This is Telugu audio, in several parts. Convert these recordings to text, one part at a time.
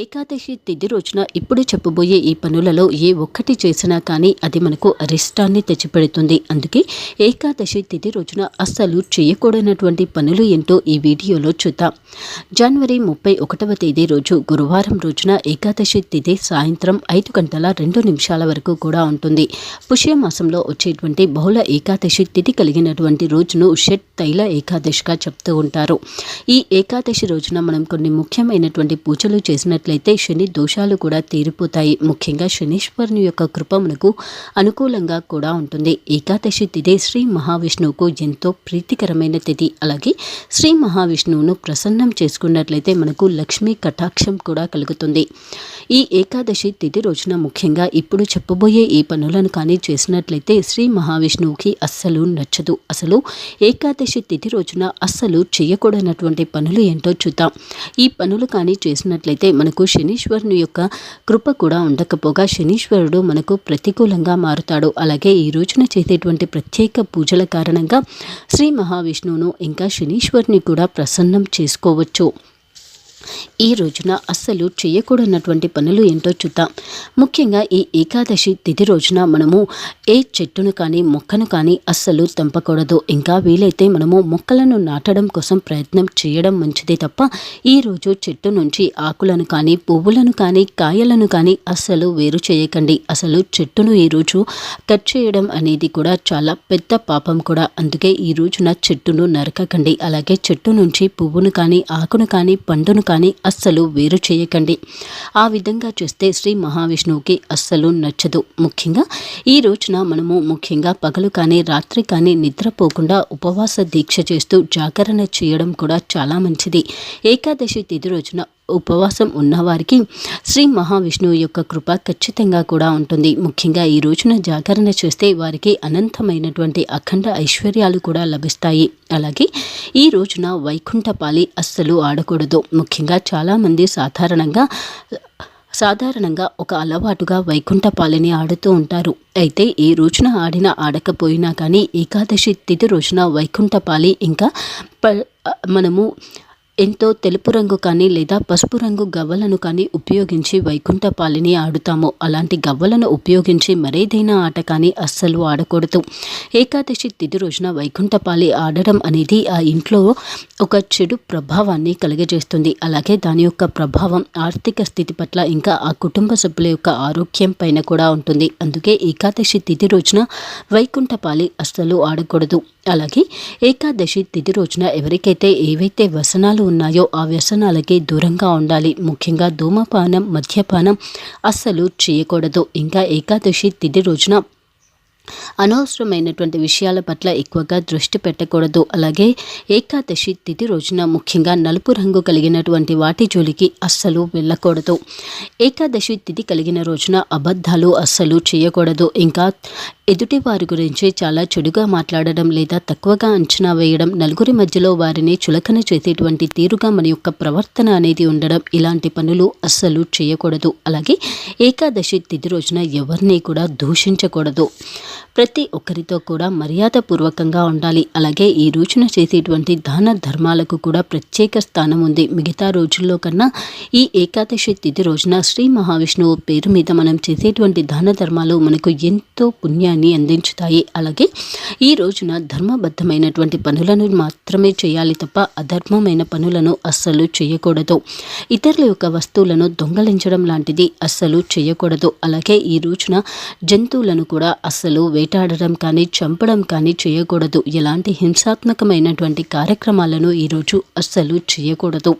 ఏకాదశి తిథి రోజున ఇప్పుడు చెప్పబోయే ఈ పనులలో ఏ ఒక్కటి చేసినా కానీ అది మనకు అరిష్టాన్ని తెచ్చిపెడుతుంది. అందుకే ఏకాదశి తిథి రోజున అస్సలు చేయకూడనటువంటి పనులు ఏంటో ఈ వీడియోలో చూద్దాం. జనవరి ముప్పై ఒకటవ తేదీ రోజు గురువారం రోజున ఏకాదశి తిథి సాయంత్రం ఐదు గంటల రెండు నిమిషాల వరకు కూడా ఉంటుంది. పుష్యమాసంలో వచ్చేటువంటి బహుళ ఏకాదశి తిథి కలిగినటువంటి రోజును షట్ తైల ఏకాదశిగా చెప్తూ ఉంటారు. ఈ ఏకాదశి రోజున మనం కొన్ని ముఖ్యమైనటువంటి పూజలు చేసినట్టు చేసినట్లయితే శని దోషాలు కూడా తీరిపోతాయి. ముఖ్యంగా శనీశ్వరుని యొక్క కృప మనకు అనుకూలంగా కూడా ఉంటుంది. ఏకాదశి తిథి శ్రీ మహావిష్ణువుకు ఎంతో ప్రీతికరమైన తిథి. అలాగే శ్రీ మహావిష్ణువును ప్రసన్నం చేసుకున్నట్లయితే మనకు లక్ష్మీ కటాక్షం కూడా కలుగుతుంది. ఈ ఏకాదశి తిథి రోజున ముఖ్యంగా ఇప్పుడు చెప్పబోయే ఈ పనులను కానీ చేసినట్లయితే శ్రీ మహావిష్ణువుకి అస్సలు నచ్చదు. అసలు ఏకాదశి తిథి రోజున అస్సలు చేయకూడనటువంటి పనులు ఏంటో చూద్దాం. ఈ పనులు కానీ చేసినట్లయితే మనకు మనకు శనీశ్వరుని యొక్క కృప కూడా ఉండకపోగా శనీశ్వరుడు మనకు ప్రతికూలంగా మారుతాడు. అలాగే ఈ రోజున చేసేటువంటి ప్రత్యేక పూజల కారణంగా శ్రీ మహావిష్ణువును ఇంకా శనీశ్వరుని కూడా ప్రసన్నం చేసుకోవచ్చు. ఈ రోజున అస్సలు చేయకూడనటువంటి పనులు ఏంటో చూద్దాం. ముఖ్యంగా ఈ ఏకాదశి తిథి రోజున మనము ఏ చెట్టును కానీ మొక్కను కానీ అస్సలు తెంపకూడదు. ఇంకా వీలైతే మనము మొక్కలను నాటడం కోసం ప్రయత్నం చేయడం మంచిది తప్ప ఈరోజు చెట్టు నుంచి ఆకులను కానీ పువ్వులను కానీ కాయలను కానీ అస్సలు వేరు చేయకండి. అసలు చెట్టును ఈరోజు కట్ చేయడం అనేది కూడా చాలా పెద్ద పాపం కూడా. అందుకే ఈ రోజున చెట్టును నరకకండి. అలాగే చెట్టు నుంచి పువ్వును కానీ ఆకును కానీ పండును కానీ కానీ అస్సలు వేరు చేయకండి. ఆ విధంగా చేస్తే శ్రీ మహావిష్ణువుకి అస్సలు నచ్చదు. ముఖ్యంగా ఈ రోజున మనము ముఖ్యంగా పగలు కానీ రాత్రి కానీ నిద్రపోకుండా ఉపవాస దీక్ష చేస్తూ జాగరణ చేయడం కూడా చాలా మంచిది. ఏకాదశి తిథి రోజున ఉపవాసం ఉన్నవారికి శ్రీ మహావిష్ణువు యొక్క కృప ఖచ్చితంగా కూడా ఉంటుంది. ముఖ్యంగా ఈ రోజున జాగరణ చేస్తే వారికి అనంతమైనటువంటి అఖండ ఐశ్వర్యాలు కూడా లభిస్తాయి. అలాగే ఈ రోజున వైకుంఠపాలి అస్సలు ఆడకూడదు. ముఖ్యంగా చాలామంది సాధారణంగా సాధారణంగా ఒక అలవాటుగా వైకుంఠపాలిని ఆడుతూ ఉంటారు. అయితే ఈ రోజున ఆడిన ఆడకపోయినా కానీ ఏకాదశి తిథి రోజున వైకుంఠపాలి ఇంకా మనము ఎంతో తెలుపు రంగు కానీ లేదా పసుపు రంగు గవ్వలను కానీ ఉపయోగించి వైకుంఠపాలిని ఆడుతాము. అలాంటి గవ్వలను ఉపయోగించి మరేదైనా ఆట కానీ అస్సలు ఆడకూడదు. ఏకాదశి తిథి రోజున వైకుంఠపాలి ఆడడం అనేది ఆ ఇంట్లో ఒక చెడు ప్రభావాన్ని కలిగజేస్తుంది. అలాగే దాని యొక్క ప్రభావం ఆర్థిక స్థితి పట్ల ఇంకా ఆ కుటుంబ సభ్యుల యొక్క ఆరోగ్యం పైన కూడా ఉంటుంది. అందుకే ఏకాదశి తిథి రోజున వైకుంఠపాలి అస్సలు ఆడకూడదు. అలాగే ఏకాదశి తిథి రోజున ఎవరికైతే ఏవైతే వ్యసనాలు ఉన్నాయో ఆ వ్యసనాలకి దూరంగా ఉండాలి. ముఖ్యంగా ధూమపానం మద్యపానం అస్సలు చేయకూడదు. ఇంకా ఏకాదశి తిథి రోజున అనవసరమైనటువంటి విషయాల పట్ల ఎక్కువగా దృష్టి పెట్టకూడదు. అలాగే ఏకాదశి తిథి రోజున ముఖ్యంగా నలుపు రంగు కలిగినటువంటి వాటి జోలికి అస్సలు వెళ్ళకూడదు. ఏకాదశి తిథి కలిగిన రోజున అబద్ధాలు అస్సలు చేయకూడదు. ఇంకా ఎదుటి వారి గురించి చాలా చెడుగా మాట్లాడడం లేదా తక్కువగా అంచనా వేయడం నలుగురి మధ్యలో వారిని చులకన చేసేటువంటి తీరుగా మన యొక్క ప్రవర్తన అనేది ఉండడం ఇలాంటి పనులు అస్సలు చేయకూడదు. అలాగే ఏకాదశి తిథి రోజున ఎవరిని కూడా దూషించకూడదు. ప్రతి ఒక్కరితో కూడా మర్యాదపూర్వకంగా ఉండాలి. అలాగే ఈ రోజున చేసేటువంటి దాన ధర్మాలకు కూడా ప్రత్యేక స్థానం ఉంది. మిగతా రోజుల్లో కన్నా ఈ ఏకాదశి తిథి రోజున శ్రీ మహావిష్ణువు పేరు మీద మనం చేసేటువంటి దాన ధర్మాలు మనకు ఎంతో పుణ్యాన్ని అందించుతాయి. అలాగే ఈ రోజున ధర్మబద్ధమైనటువంటి పనులను మాత్రమే చేయాలి తప్ప అధర్మమైన పనులను అస్సలు చేయకూడదు. ఇతరుల యొక్క వస్తువులను దొంగలించడం లాంటిది అస్సలు చేయకూడదు. అలాగే ఈ రోజున జంతువులను కూడా అస్సలు వేటాడడం కానీ చంపడం కానీ చేయకూడదు. ఎలాంటి హింసాత్మకమైనటువంటి కార్యక్రమాలను ఈరోజు అస్సలు చేయకూడదు.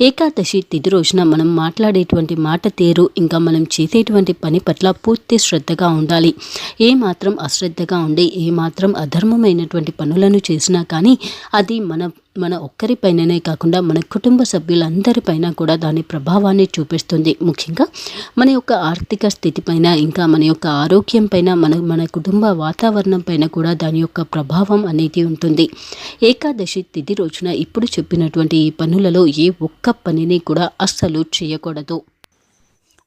ఏకాదశి తిది రోజున మనం మాట్లాడేటువంటి మాట తీరు ఇంకా మనం చేసేటువంటి పని పట్ల పూర్తి శ్రద్ధగా ఉండాలి. ఏ మాత్రం అశ్రద్ధగా ఉండి ఏ మాత్రం అధర్మమైనటువంటి పనులను చేసినా కానీ అది మన మన ఒక్కరిపైననే కాకుండా మన కుటుంబ సభ్యులందరిపైన కూడా దాని ప్రభావాన్ని చూపిస్తుంది. ముఖ్యంగా మన యొక్క ఆర్థిక స్థితిపైన ఇంకా మన యొక్క ఆరోగ్యం పైన మన మన కుటుంబ వాతావరణం పైన కూడా దాని యొక్క ప్రభావం అనేది ఉంటుంది. ఏకాదశి తిథి రోజున ఇప్పుడు చెప్పినటువంటి ఈ పనులలో ఏ ఒక్క పనిని కూడా అస్సలు చేయకూడదు.